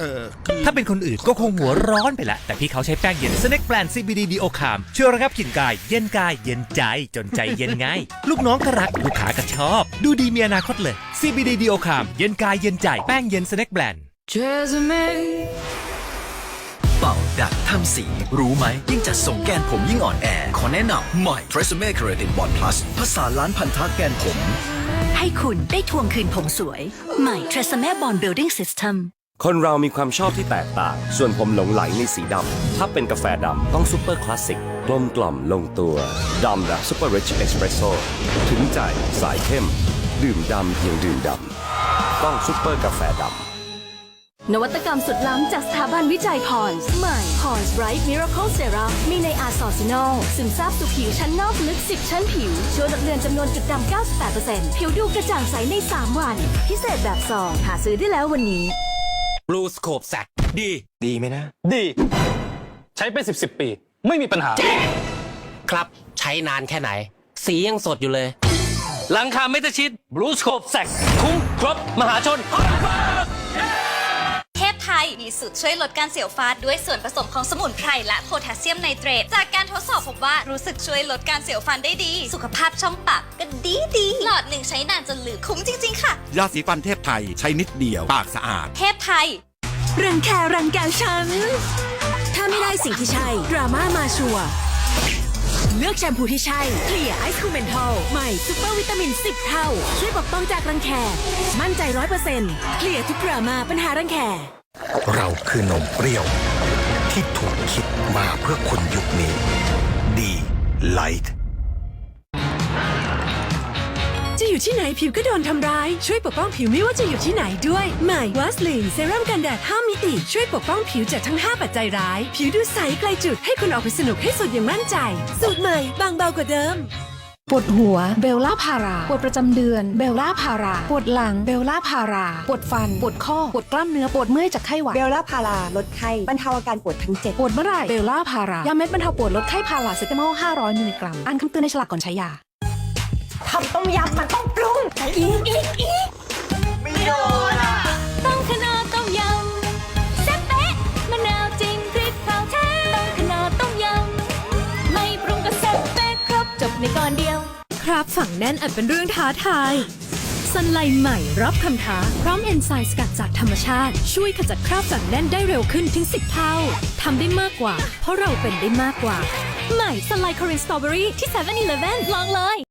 เออคือถ้าเป็นคนอื่นก็คงหัวร้อนไปละ แต่พี่เขาใช้แป้งเย็นสเน็กแบรนด์ CBD Dio Calm ช่วยระงับกลิ่นกาย เย็นกาย เย็นใจจนใจเย็นง่ายลูกน้องก็รัก ลูกค้าก็ชอบ ดูดีมีอนาคตเลย CBD Dio Calm เย็นกายเย็นใจแป้งเย็นสเน็กแบรนด์เป่าดักทำสี รู้ไหม ยิ่งจัดส่งแกนผมยิ่งอ่อนแอ ขอแนะนำใหม่ Tresemme Keratin Bond Plus ภาษานล้านพันธะแกนผม ให้คุณได้ทวงคืนผมสวยใหม่ Tresemme Bond Building System คนเรามีความชอบที่แตกต่าง ส่วนผมหลงไหลในสีดำ ถ้าเป็นกาแฟดำต้องซูเปอร์คลาสสิก กลมกล่อมลงตัวดำแบบซูเปอร์ริชเอสเปรสโซ่ถึงใจสายเข้ม ดื่มดำเพียงดื่มดำ ต้องซูเปอร์กาแฟดำ นวัตกรรมสุดล้ำจากสถาบันวิจัยพรส์ใหม่พรส์ไบรท์มิราเคิลเซรั่มมีในอาร์ซอซินอลซึมซาบสู่ผิวชั้นนอกลึก 10 ชั้นผิว ช่วยลดเลือนจำนวนจุดดำ 98%ผิวดูกระจ่างใสใน 3 วัน พิเศษแบบซองหาซื้อได้แล้ววันนี้ Blue Scope Sack ดี ดีไหมนะ ดี ใช้เป็นสิบสิบปี ไม่มีปัญหา ครับใช้นานแค่ไหน สียังสดอยู่เลย หลังคาเมตาชิดบลูสโคปแซกคุ้มครบมหาชนเทพไทยมีสูตรช่วยลดการเสียวฟันด้วยส่วนผสมของสมุนไพรและโพแทสเซียมไนเตรต จากการทดสอบพบว่ารู้สึกช่วยลดการเสียวฟันได้ดี สุขภาพช่องปากก็ดีดี หลอดหนึ่งใช้นานจนลืมคุ้มจริง ๆ ค่ะ ยาสีฟันเทพไทยใช้นิดเดียว ปากสะอาด เทพไทย รังแครังแกฉัน ถ้าไม่ได้สิ่งที่ใช่ ดราม่ามาชัวร์เลือกแชมพูที่ใช่เคลียร์ไอซ์คูเมนทอลใหม่ซุปเปอร์วิตามิน 10 เท่า ช่วยปกป้องจากรังแค มั่นใจ100%เคลียร์ทุกดราม่าปัญหารังแค เราคือนมเปรี้ยว ที่ถูกคิดมาเพื่อคนยุคนี้ ดีไลท์ จะอยู่ที่ไหนผิวก็โดนทำร้าย ช่วยปกป้องผิวไม่ว่าจะอยู่ที่ไหนด้วยใหม่วัสลีนเซรั่มกันแดด5มิติ ช่วยปกป้องผิวจากทั้ง 5 ปัจจัยร้าย ผิวดูใสไกลจุดให้คุณออกไปสนุกให้สุดอย่างมั่นใจสูตรใหม่บางเบากว่าเดิมปวดหัวเบลล่าพาราปวดประจำเดือนเบลล่าพาราปวดหลังเบลล่าพาราปวดฟันปวดข้อปวดกล้ามเนื้อปวดเมื่อยจากไข้หวัดเบลล่าพาราลดไข้บรรเทาอาการปวดทั้งเจ็ดปวดเมื่อไหร่เบลล่าพารายาเม็ดบรรเทาปวดลดไข้พาราเซตามอล500มิลลิกรัมอ่านคำเตือนในฉลากก่อนใช้ยา ทำต้มยำมันต้องปรุงอีกอีกอีกไม่โดนอะต้องขนาต้มยำแซ่บเป๊ะมะนาวจริงพริกเผาแท้ต้องขนาต้มยำไม่ปรุงก็แซ่บเป๊ะครบจบในก่อนเดียว ครับฝังแน่นอาจเป็นเรื่องท้าทายสันไลใหม่รับคำท้า พร้อมเอนไซม์สกัดจากธรรมชาติ ช่วยขจัดคราบฝังแน่นได้เร็วขึ้นถึง 10 เท่าทำได้มากกว่า เพราะเราเป็นได้มากกว่า ใหม่สันไลคอรินสตรอเบอรี่ที่7 e เ e ่ e ลองเลย